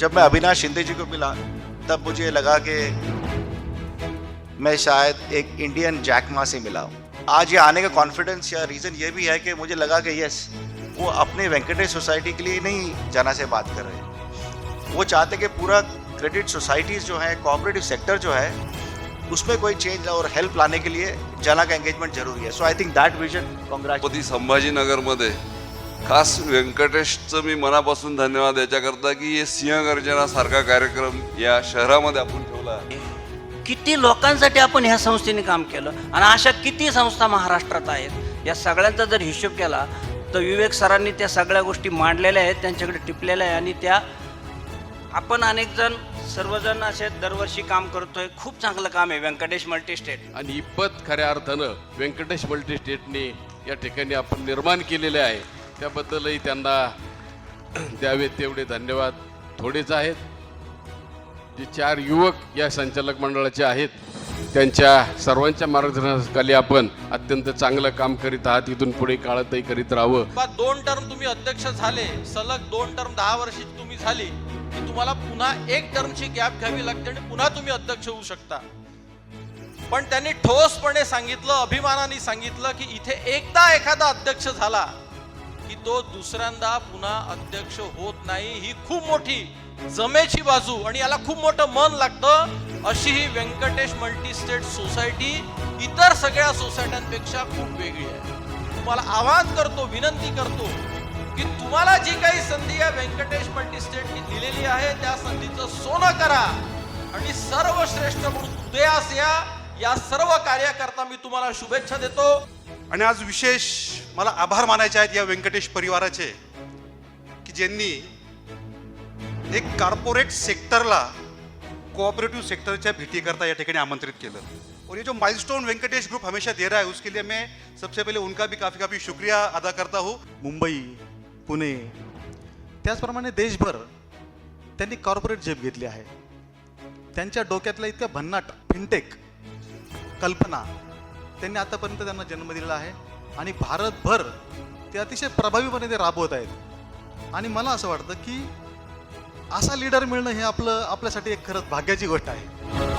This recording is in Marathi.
जब मैं अविनाश शिंदे जी को मिला, तब मुझे लगा कि मैं शायद एक इंडियन जैकमा से मिला हूँ। आज ये आने का कॉन्फिडेंस या रीज़न ये भी है कि मुझे लगा कि यस वो अपने वेंकटेश सोसाइटी के लिए नहीं जाना से बात कर रहे हैं। वो चाहते कि पूरा क्रेडिट सोसाइटीज़ जो है कोऑपरेटिव सेक्टर जो है, उसमें कोई चेंज और हेल्प लाने के लिए जना का एंगेजमेंट ज़रूरी है। So I think that vision Chhatrapati संभाजीनगरमध्ये खास व्यंकटेशचं मी मनापासून धन्यवाद याच्याकरता की हे सिंहगर्जना सारखा कार्यक्रम या शहरामध्ये आपण ठेवला. किती लोकांसाठी आपण ह्या संस्थेने काम केलं आणि अशा किती संस्था महाराष्ट्रात आहेत? या सगळ्यांचा जर हिशोब केला तर विवेक सरांनी त्या सगळ्या गोष्टी मांडलेल्या आहेत त्यांच्याकडे टिपलेल्या आहे आणि त्या आपण अनेक जण सर्वजण असे दरवर्षी काम करतोय. खूप चांगलं काम आहे. व्यंकटेश मल्टीस्टेट आणि इप्पत खऱ्या अर्थानं व्यंकटेश मल्टीस्टेटने या ठिकाणी आपण निर्माण केलेले आहे. त्याबद्दलही त्यांना द्यावेत तेवढे धन्यवाद. थोडेच आहेत. जे चार युवक या संचालक मंडळाचे आहेत त्यांच्या सर्वांच्या मार्गदर्शनाखाली आपण अत्यंत चांगलं काम करीत आहात. इथून पुढे काळातही करीत राहावं. बा दोन टर्म तुम्ही अध्यक्ष झाले. सलग दोन टर्म दहा वर्षी तुम्ही झाली. की तुम्हाला पुन्हा एक टर्मची गॅप घ्यावी लागते आणि पुन्हा तुम्ही अध्यक्ष होऊ शकता. पण त्यांनी ठोसपणे सांगितलं अभिमानाने सांगितलं की इथे एकदा एखादा अध्यक्ष झाला की तो दुसऱ्यांदा पुन्हा अध्यक्ष होत नाही ही खूप मोठी जमेची बाजू आणि याला खूप मोठं मन लागतं अशी ही व्यंकटेश मल्टी स्टेट सोसायटी इतर सगळ्या सोसायट्यांपेक्षा खूप वेगळी आहे. तुम्हाला आवाहन करतो विनंती करतो की तुम्हाला जी काही संधी या व्यंकटेश मल्टीस्टेटनी दिलेली आहे त्या संधीचं सोनं करा आणि सर्वश्रेष्ठ म्हणून उदयास या या सर्व कार्याकरता मी तुम्हाला शुभेच्छा देतो. आणि आज विशेष मला आभार मानायचे आहेत या व्यंकटेश परिवाराचे की ज्यांनी एक कॉर्पोरेट सेक्टरला कोऑपरेटिव सेक्टरच्या भेटीकरता या ठिकाणी आमंत्रित केलं. और ये जो माइलस्टोन वेंकटेश ग्रुप हमेशा दे रहा है उसके लिए मैं सबसे पहले उनका भी काफ़ी काफ़ी शुक्रिया अदा करता हूँ। मुंबई पुणे त्याचप्रमाणे देशभर त्यांनी कॉर्पोरेट जेब घेतली आहे. त्यांच्या डोक्यातल्या इतक्या भन्नाट फिनटेक कल्पना त्यांनी आतापर्यंत त्यांना जन्म दिलेला आहे. आणि भारतभर ते अतिशय प्रभावीपणे ते राबवत आहेत. आणि मला असं वाटतं की असा लीडर मिळणं हे आपलं आपल्यासाठी एक खरंच भाग्याची गोष्ट आहे.